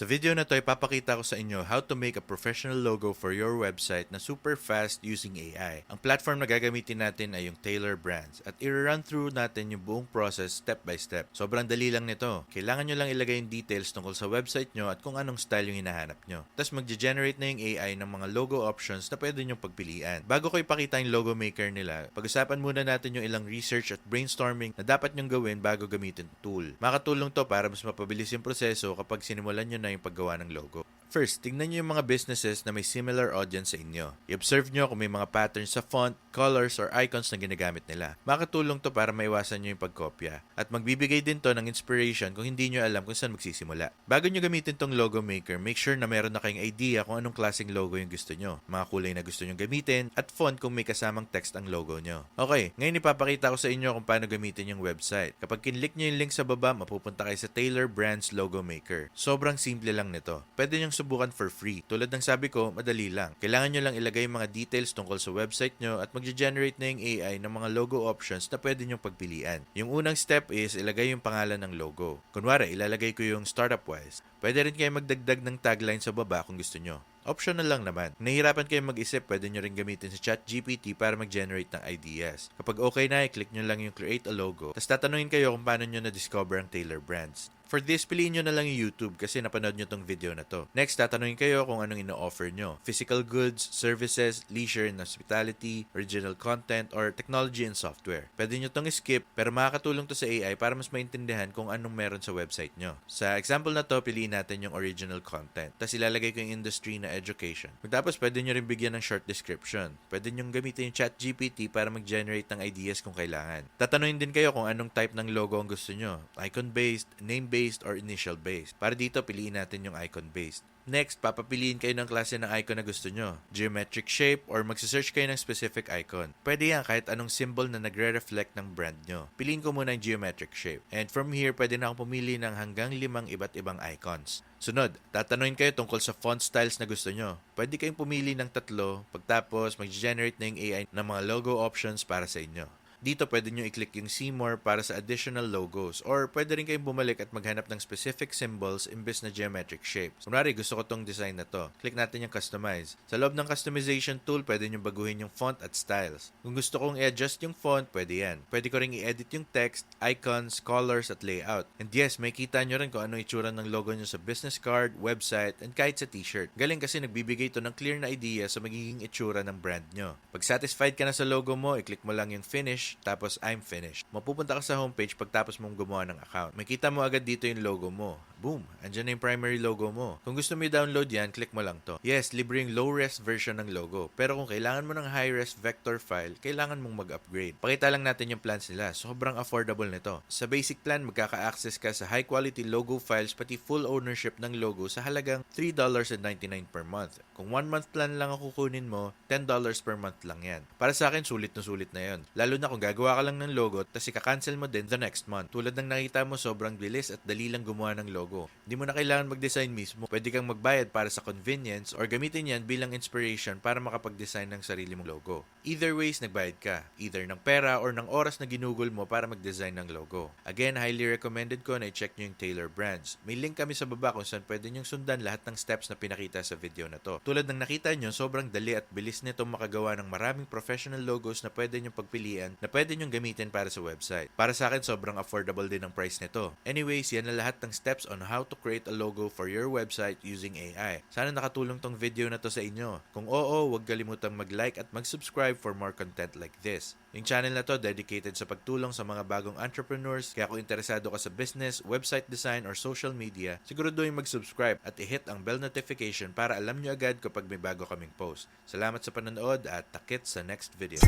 Sa video na to, ipapakita ko sa inyo how to make a professional logo for your website na super fast using AI. Ang platform na gagamitin natin ay yung Taylor Brands at i-run through natin yung buong process step by step. Sobrang dali lang nito. Kailangan nyo lang ilagay yung details tungkol sa website nyo at kung anong style yung hinahanap nyo. Tapos mag-generate na yung AI ng mga logo options na pwede nyo pagpilian. Bago ko ipakita yung logo maker nila, pag-usapan muna natin yung ilang research at brainstorming na dapat nyong gawin bago gamitin tool. Makatulong to para mas mapabilis yung proseso kapag sinimulan nyo na yung paggawa ng logo. First, tingnan nyo yung mga businesses na may similar audience sa inyo. I-observe nyo kung may mga patterns sa font, colors, or icons na ginagamit nila. Makatulong to para maiwasan nyo yung pagkopya. At magbibigay din to ng inspiration kung hindi nyo alam kung saan magsisimula. Bago nyo gamitin tong logo maker, make sure na meron na kayong idea kung anong klaseng logo yung gusto nyo, mga kulay na gusto nyo gamitin, at font kung may kasamang text ang logo nyo. Okay, ngayon ipapakita ko sa inyo kung paano gamitin yung website. Kapag kinlik nyo yung link sa baba, mapupunta kayo sa Taylor Brands Logo Maker. Sobrang simple lang nito. Pwede nyo subukan for free. Tulad ng sabi ko, madali lang. Kailangan nyo lang ilagay yung mga details tungkol sa website nyo at mag-generate na yung AI ng mga logo options na pwede nyo pagpilian. Yung unang step is ilagay yung pangalan ng logo. Kunwari, ilalagay ko yung startup wise. Pwede rin kayo magdagdag ng tagline sa baba kung gusto nyo. Optional lang naman. Nahihirapan kayo mag-isip, pwede nyo rin gamitin sa ChatGPT para mag-generate ng ideas. Kapag okay na, i-click nyo lang yung create a logo. Tapos tatanungin kayo kung paano nyo na-discover ang Taylor Brands. For this, piliin nyo na lang yung YouTube kasi napanood nyo tong video na to. Next, tatanungin kayo kung anong ino-offer nyo. Physical goods, services, leisure and hospitality, original content, or technology and software. Pwede nyo tong skip pero makakatulong to sa AI para mas maintindihan kung anong meron sa website nyo. Sa example na to, piliin natin yung original content. Tapos ilalagay ko yung industry na education. Tapos pwede nyo rin bigyan ng short description. Pwede nyo gamitin yung chat GPT para mag-generate ng ideas kung kailangan. Tatanungin din kayo kung anong type ng logo ang gusto nyo. Icon-based, name-based, or initial-based. Para dito, piliin natin yung icon-based. Next, papapiliin kayo ng klase ng icon na gusto nyo. Geometric shape or magsasearch kayo ng specific icon. Pwede yan kahit anong symbol na nagre-reflect ng brand nyo. Piliin ko muna yung geometric shape. And from here, pwede na akong pumili ng hanggang limang iba't ibang icons. Sunod, tatanungin kayo tungkol sa font styles na gusto nyo. Pwede kayong pumili ng tatlo, pagtapos mag-generate na yung AI ng mga logo options para sa inyo. Dito pwede nyo i-click yung see more para sa additional logos or pwede rin kayong bumalik at maghanap ng specific symbols imbes na geometric shapes. Kunwari gusto ko tong design na to. Click natin yung customize. Sa loob ng customization tool, pwede nyo baguhin yung font at styles. Kung gusto kong i-adjust yung font, pwede yan. Pwede ko rin i-edit yung text, icons, colors at layout. And yes, may kita nyo rin kung ano itsura ng logo nyo sa business card, website, and kahit sa t-shirt. Galing kasi nagbibigay to ng clear na idea sa magiging itsura ng brand nyo. Pag satisfied ka na sa logo mo, i-click mo lang yung finish tapos I'm finished. Mapupunta ka sa homepage pagtapos mong gumawa ng account. Makita mo agad dito yung logo mo. Boom! Andyan na yung primary logo mo. Kung gusto mo i-download yan, click mo lang to. Yes, libre yung low-res version ng logo. Pero kung kailangan mo ng high-res vector file, kailangan mong mag-upgrade. Pakita lang natin yung plans nila. Sobrang affordable nito. Sa basic plan, magkaka-access ka sa high-quality logo files pati full ownership ng logo sa halagang $3.99 per month. Kung one month plan lang ang kukunin mo, $10 per month lang yan. Para sa akin, sulit na sulit na yon. Lalo na kung gagawa ka lang ng logo, tapos ika-cancel mo din the next month. Tulad ng nakita mo, sobrang bilis at dali lang gumawa ng logo. Hindi mo na kailangan mag-design mismo. Pwede kang magbayad para sa convenience or gamitin yan bilang inspiration para makapag-design ng sarili mong logo. Either ways, nagbayad ka. Either ng pera or ng oras na ginugol mo para mag-design ng logo. Again, highly recommended ko na i-check nyo yung Taylor Brands. May link kami sa baba kung saan pwede nyong sundan lahat ng steps na pinakita sa video na to. Tulad ng nakita nyo, sobrang dali at bilis nito makagawa ng maraming professional logos na pwede nyong pagpilian pwede nyong gamitin para sa website. Para sa akin, sobrang affordable din ang price nito. Anyways, yan na lahat ng steps on how to create a logo for your website using AI. Sana nakatulong tong video na to sa inyo. Kung oo, huwag kalimutang mag-like at mag-subscribe for more content like this. Yung channel na to dedicated sa pagtulong sa mga bagong entrepreneurs, kaya kung interesado ka sa business, website design, or social media, siguraduhin mag-subscribe at i-hit ang bell notification para alam nyo agad kapag may bago kaming post. Salamat sa panonood at takit sa next video.